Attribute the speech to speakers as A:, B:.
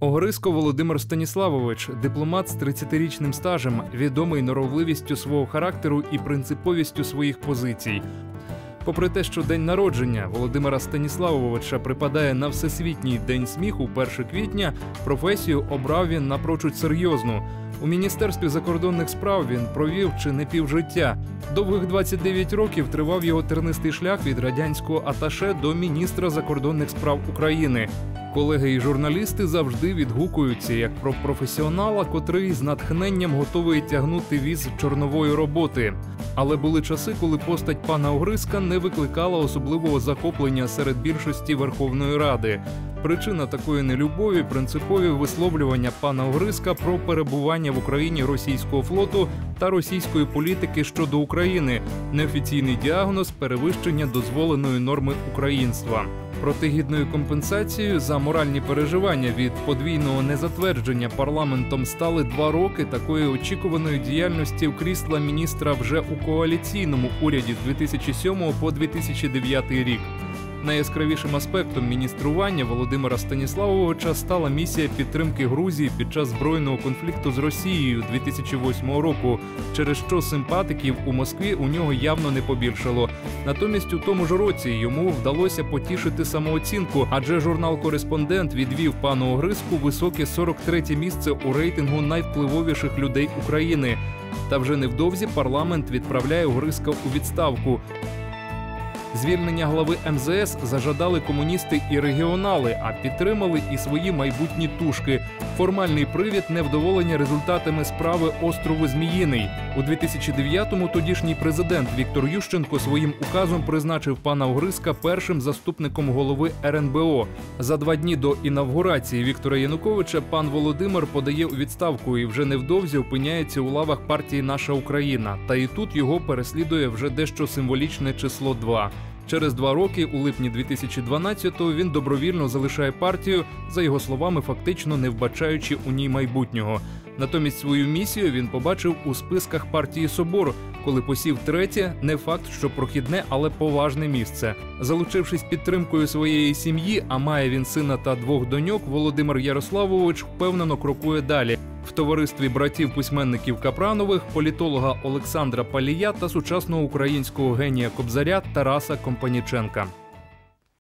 A: Огриско Володимир Станіславович, дипломат з 30-річним стажем, відомий норовливістю свого характеру і принциповістю своїх позицій. Попри те, що день народження Володимира Станіславовича припадає на всесвітній день сміху 1 квітня, професію обрав він напрочуд серйозну. У міністерстві закордонних справ він провів чи не півжиття. Довгих 29 років тривав його тернистий шлях від радянського аташе до міністра закордонних справ України. Колеги і журналісти завжди відгукуються як про професіонала, котрий з натхненням готовий тягнути віз чорнової роботи. Але були часи, коли постать пана Огриска не викликала особливого захоплення серед більшості Верховної Ради. Причина такої нелюбові принципові висловлювання пана Огриска про перебування в Україні російського флоту та російської політики щодо України, неофіційний діагноз перевищення дозволеної норми українства. Протигідною компенсацією за моральні переживання від подвійного незатвердження парламентом стали два роки такої очікуваної діяльності в крісла міністра вже у коаліційному уряді з 2007 по 2009 рік. Найяскравішим аспектом міністрування Володимира Станіславовича стала місія підтримки Грузії під час збройного конфлікту з Росією 2008 року, через що симпатиків у Москві у нього явно не побільшало. Натомість у тому ж році йому вдалося потішити самооцінку, адже журнал Кореспондент відвів пану Огриску високе 43-те місце у рейтингу найвпливовіших людей України. Та вже невдовзі парламент відправляє Огриска у відставку. Звільнення глави МЗС зажадали комуністи і регіонали, а підтримали і свої майбутні тушки. Формальний привід невдоволення результатами справи острову Зміїний. У 2009-му тодішній президент Віктор Ющенко своїм указом призначив пана Огриска першим заступником голови РНБО. За два дні до інавгурації Віктора Януковича пан Володимир подає у відставку і вже невдовзі опиняється у лавах партії Наша Україна. Та і тут його переслідує вже дещо символічне число 2. Через два роки, у липні 2012-го, він добровільно залишає партію, за його словами, фактично не вбачаючи у ній майбутнього. Натомість свою місію він побачив у списках партії Собор, коли посів третє, не факт, що прохідне, але поважне місце. Залучившись підтримкою своєї сім'ї, а має він сина та двох доньок, Володимир Ярославович впевнено крокує далі. В товаристві братів письменників Капранових, політолога Олександра Палія та сучасного українського генія Кобзаря Тараса Компаніченка.